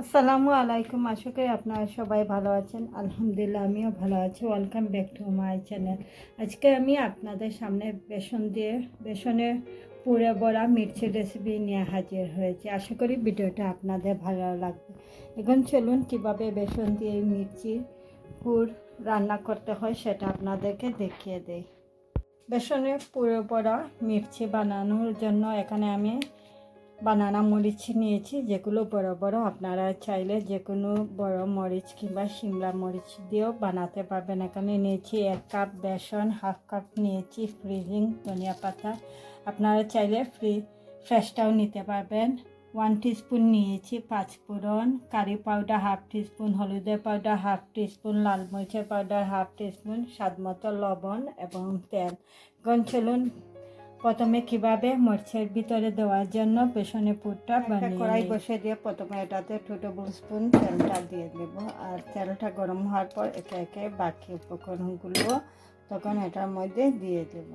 আসসালামু আলাইকুম, আশা করি আপনারা সবাই ভালো আছেন। আলহামদুলিল্লাহ, আমিও ভালো আছি। Welcome back to my channel আজকে আমি আপনাদের সামনে বেসন দিয়ে বেসনে পুরে বড়া মির্চের রেসিপি নিয়ে হাজির হয়েছে। আশা করি ভিডিওটা আপনাদের ভালো লাগবে। এখন চলুন কীভাবে বেসন দিয়ে মির্চি পুর রান্না করতে হয় সেটা আপনাদেরকে দেখিয়ে দেই। বেসনের পুরে বড়া মির্চি বানানোর জন্য এখানে আমি বানানা মরিচ নিয়েছি, যেগুলো বড় বড় আপনারা চাইলে যে কোনো বড় মরিচ কিংবা শিমলা মরিচ দিয়েও বানাতে পারবেন। এখানে নিয়েছি এক কাপ বেসন, হাফ কাপ নিয়েছি ফ্রিজিং ধনিয়া পাতা। আপনারা চাইলে ফ্রি, ফ্রেশটাও নিতে পারবেন। ওয়ান টিস্পুন নিয়েছি পাঁচ ফোড়ন, কারি পাউডার হাফ টিস্পুন, হলুদের পাউডার হাফ টিস্পুন, লাল মরিচের পাউডার হাফ টিস্পুন স্বাদ মতো লবণ এবং তেল। গন চলুন প্রথমে কীভাবে মরিচের ভিতরে দেওয়ার জন্য পেছনে পুরটা বানিয়ে কড়াই বসে দিয়ে প্রথমে এটাতে টু টেবিল স্পুন তেলটা দিয়ে দেব। আর তেলটা গরম হওয়ার পর একে একে বাকি উপকরণগুলো তখন এটার মধ্যে দিয়ে দেব।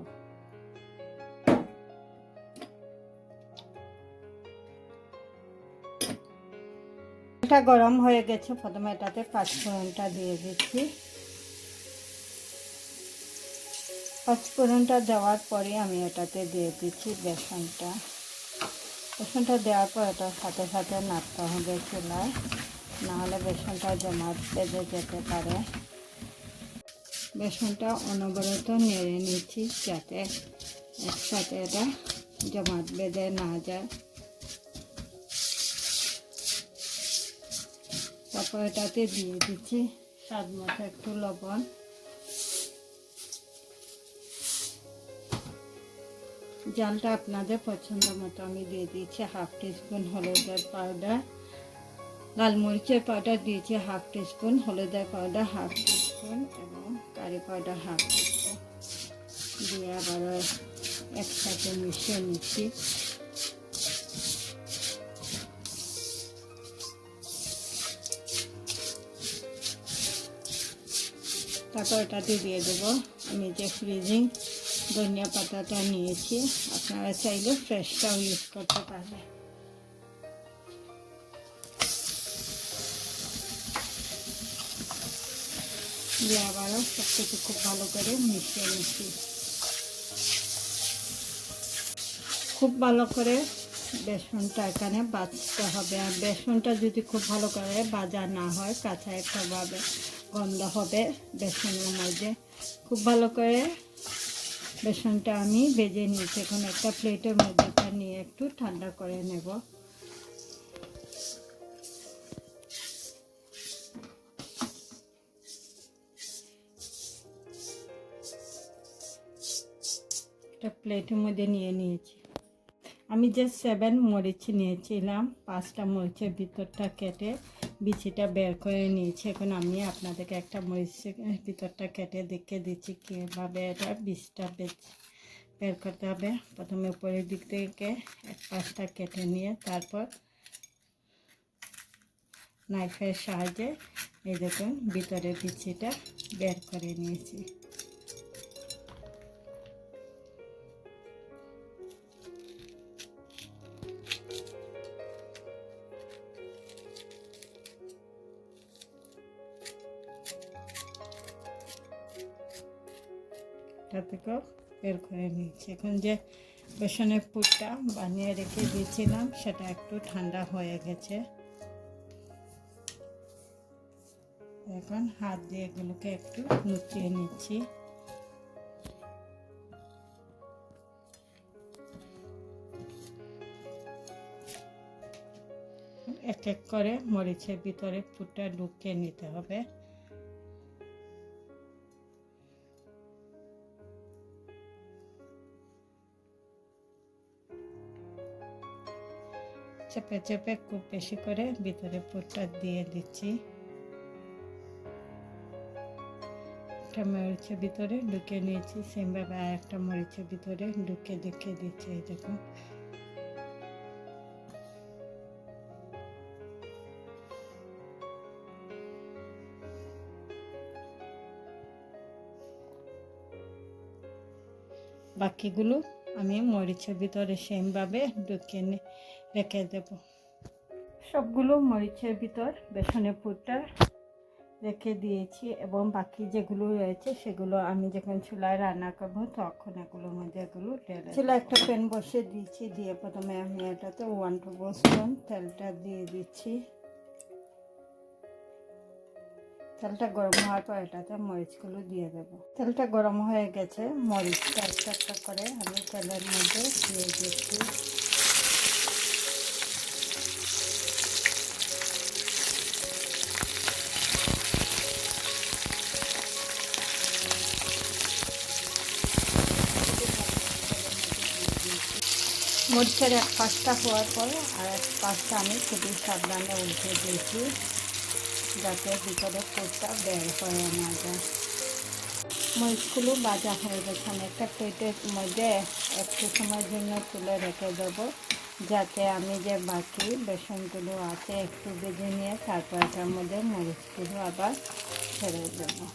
এটা গরম হয়ে গেছে প্রথমে এটাতে পাঁচ ফোড়নটা দিয়ে দিচ্ছি। পাঁচফোড়নটা দেওয়ার পরে আমি এটাতে দিয়ে দিচ্ছি বেসনটা। বেসনটা দেওয়ার পর এটার সাথে সাথে নাড়তে হবে চুলায়। নাহলে বেসনটা জমা বেঁধে যেতে পারে। বেসনটা অনবরত নেড়ে নিচ্ছি যাতে একসাথে এটা জমাট বেঁধে না যায়। তারপর এটাতে দিয়ে দিচ্ছি স্বাদ মতো একটু লবণ। জালটা আপনাদের পছন্দ মতো আমি দিয়ে দিয়েছি হাফ টিস্পুন হলুদের পাউডার। লাল মরিচের পাউডার দিয়েছি হাফ টিস্পুন, হলুদের পাউডার হাফ টিস্পুন এবং কারি পাউডার হাফ টিস্পুন। দিয়ে আবারও একসাথে মিশিয়ে নিচ্ছি। তারপর এটাতে দিয়ে দেবো আমি যে ফ্রিজিং ধনিয়া পাতাটা নিয়েছি। আপনারা চাইলে ফ্রেশটাও ইউজ করতে পারবেন। দিয়ে আবারও সব কিছু খুব ভালো করে মিশিয়ে নিচ্ছি। খুব ভালো করে বেসনটা এখানে বাঁচতে হবে। আর বেসনটা যদি খুব ভালো করে বাজা না হয় কাঁচা একটা ভাবে গন্ধ হবে বেসনের মধ্যে। খুব ভালো করে বেসনটা আমি ভেজে নিয়েছি। এখন একটা প্লেটের মধ্যে নিয়ে একটু ঠান্ডা করে নেব। একটা প্লেটের মধ্যে নিয়ে নিয়েছি। আমি যে সেভেন মরিচ নিয়েছিলাম, পাঁচটা মরিচের ভিতরটা কেটে বিচিটা বের করে নিয়েছি। এখন আমি আপনাদেরকে একটা মরিচের ভিতরটা কেটে দেখে দিচ্ছি কীভাবে এটা বীজটা বের করতে হবে। প্রথমে উপরের দিক থেকে এক পাশটা কেটে নিয়ে তারপর নাইফের সাহায্যে এই দেখুন ভিতরের বিচিটা বের করে নিয়েছি। এটা থেকেও বের করে নিয়েছি। এখন যে বেসনের পুরটা বানিয়ে রেখে দিয়েছিলাম, সেটা একটু ঠান্ডা হয়ে গেছে। এখন হাত দিয়ে এগুলোকে একটু লুচিয়ে নিচ্ছি। এক এক করে মরিচের ভিতরে পুরটা ঢুকিয়ে নিতে হবে। চেপে চেপে খুব বেশি করে ভিতরে পুরটা দিয়ে দিচ্ছি। একটা মরিচের ভিতরে ঢুকে নিয়েছি সেমভাবে আর একটা মরিচের ভিতরে ঢুকে ঢুকে দিচ্ছি, এই দেখুন। বাকিগুলো আমি মরিচের ভিতরে সেমভাবে ঢুকিয়ে রেখে দেব। সবগুলো মরিচের ভিতর বেসনের পুরটা রেখে দিয়েছি এবং বাকি যেগুলো রয়েছে সেগুলো আমি যখন চুলায় রান্না করব তখন এগুলোর মধ্যে এগুলো ঢেলে চুলা একটা প্যান বসে দিয়েছি, দিয়ে প্রথমে আমি এটাতে ওয়ান টু স্পুন তেলটা দিয়ে দিচ্ছি। তেলটা গরম হওয়ার পর এটাতে মরিচগুলো দিয়ে দেব। তেলটা গরম হয়ে গেছে, মরিচটা একটা একটা করে আমি তেলের মধ্যে দিয়ে দিচ্ছি। মরিচের এক পাঁচটা হওয়ার পরে আর এক পাঁচটা আমি খুবই সাবধানে উল্টে দিয়েছি। যাতে ভিতরে পোটটা বের হয়ে না যায়। মরিচগুলো বাজা হয়ে গেছে। আমি একটা মধ্যে একটু সময়ের জন্য তুলে রেখে দেবো, যাতে আমি যে বাকি বেসনগুলো আছে একটু ভেজে নিয়ে তারপর এটার মধ্যে মরিচগুলো আবার ছেড়ে দেবো।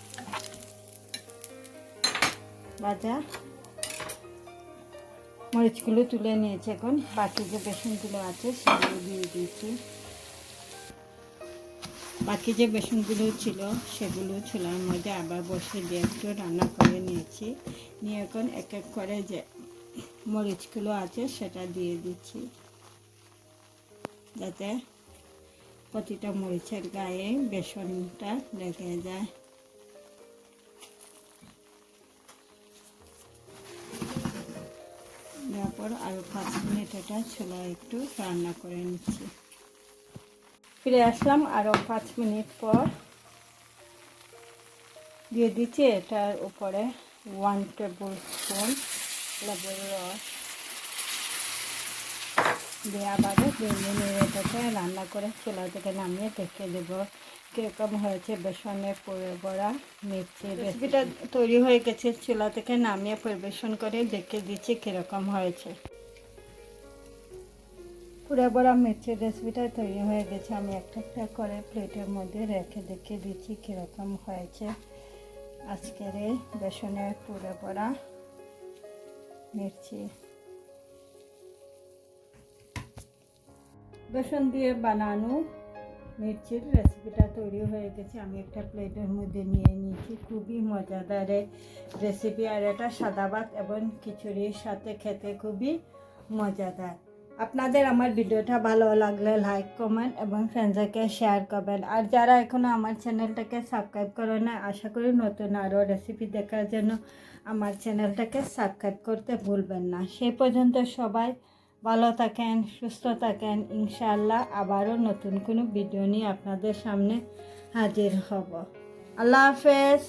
বাজা মরিচগুলো তুলে নিয়েছি এখন। বাকি যে বেসনগুলো আছে সেগুলো দিয়ে দিয়েছি বাকি যে বেসনগুলো ছিল, সেগুলো ছোলার মধ্যে আবার বসে দিয়ে একটু রান্না করে নিয়েছি। নিয়ে এখন এক এক করে যে মরিচগুলো আছে সেটা দিয়ে দিচ্ছি। যাতে প্রতিটা মরিচের গায়ে বেসনটা লেগে যায়। দেওয়ার পর আরও পাঁচ মিনিট এটা চুলা একটু রান্না করে নিচ্ছি। ফিরে আসলাম আরও পাঁচ মিনিট পর। দিয়ে দিচ্ছি এটার উপরে ওয়ান টেবিল স্পুন লেবুর রস। দিয়ে আবারও দুই মিনিট এটাকে রান্না করে চুলা থেকে নামিয়ে দেখে দেবো। কীরকম হয়েছে বেসনে পুরো বড়া, মির্চি রেসিপিটা তৈরি হয়ে গেছে, চুলা থেকে নামিয়ে পরিবেশন করে দেখে দিচ্ছি কীরকম হয়েছে। পুরো বড়া মির্চির রেসিপিটা তৈরি হয়ে গেছে। আমি একটা একটা করে প্লেটের মধ্যে রেখে দেখে দিচ্ছি কীরকম হয়েছে। আজকের এই বেসনের পুরো বড়া। মির্চি বেসন দিয়ে বানানো মির্চির রেসিপিটা তৈরি হয়ে গেছে। আমি একটা প্লেটের মধ্যে নিয়ে নিয়েছি। খুবই মজাদার রেসিপি আর এটা সাদা ভাত এবং খিচুড়ির সাথে খেতে খুবই মজাদার। আপনাদের আমার ভিডিওটা ভালো লাগলে লাইক কমেন্ট এবং ফ্রেন্ডসদেরকে শেয়ার করবেন। আর যারা এখনও আমার চ্যানেলটাকে সাবস্ক্রাইব করে না, আশা করি নতুন আরও রেসিপি দেখার জন্য আমার চ্যানেলটাকে সাবস্ক্রাইব করতে ভুলবেন না। সেই পর্যন্ত সবাই ভালো থাকেন, সুস্থ থাকেন। ইনশাআল্লাহ আবারও নতুন কোনো ভিডিও নিয়ে আপনাদের সামনে হাজির হব। আল্লাহ হাফেজ।